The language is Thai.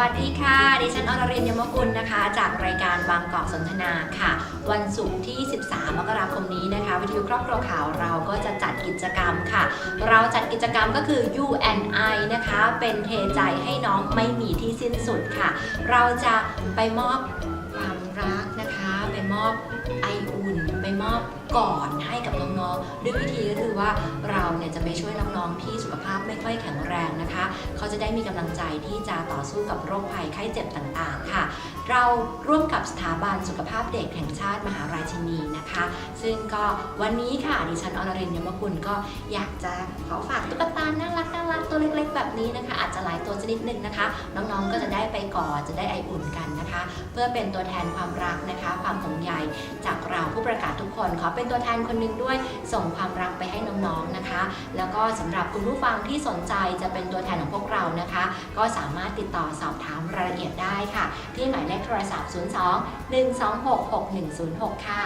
วัสดีค่ะ ดิฉันอรรินยมกุลนะคะ จากรายการบางกอกสนทนาค่ะ วันศุกร์ที่ 13 มกราคมนี้นะคะ วิทยุครอบครัวข่าวเราก็จะจัดกิจกรรมค่ะ เราจัดกิจกรรมก็คือ U and I นะคะ เป็นเทใจให้น้องไม่มีที่สิ้นสุดค่ะ เราจะไปมอบความรักนะคะ ไปมอบไออุ่น ไปมอบ ก่อนให้กับน้องๆด้วยวิธีก็คือว่าเราเนี่ยจะไปช่วยน้องๆที่สุขภาพไม่ค่อยแข็งแรงนะคะ เขาจะได้มีกำลังใจที่จะต่อสู้กับโรคภัยไข้เจ็บต่างๆค่ะ เราร่วมกับสถาบันสุขภาพเด็กแห่งชาติมหาราชินีนะคะ ซึ่งก็วันนี้ค่ะดิฉันอรรินยมกุลก็อยากจะขอฝากตุ๊กตาน่ารักน่ารักตัวเล็ก ๆ แบบนี้นะคะ อาจจะหลายตัวชนิดหนึ่งนะคะ น้องๆก็จะได้ไปกอดจะได้ไออุ่นกันนะคะ เพื่อเป็นตัวแทนความรักนะคะ ความห่วงใย ผู้ประกาศทุกคน ขอเป็นตัวแทนคนหนึ่งด้วยส่งความรักไปให้น้องๆนะคะ แล้วก็สำหรับคุณผู้ฟังที่สนใจจะเป็นตัวแทนของพวกเรานะคะ ก็สามารถติดต่อสอบถามรายละเอียดได้ค่ะ ที่หมายเลขโทรศัพท์ 02 126 6106 ค่ะ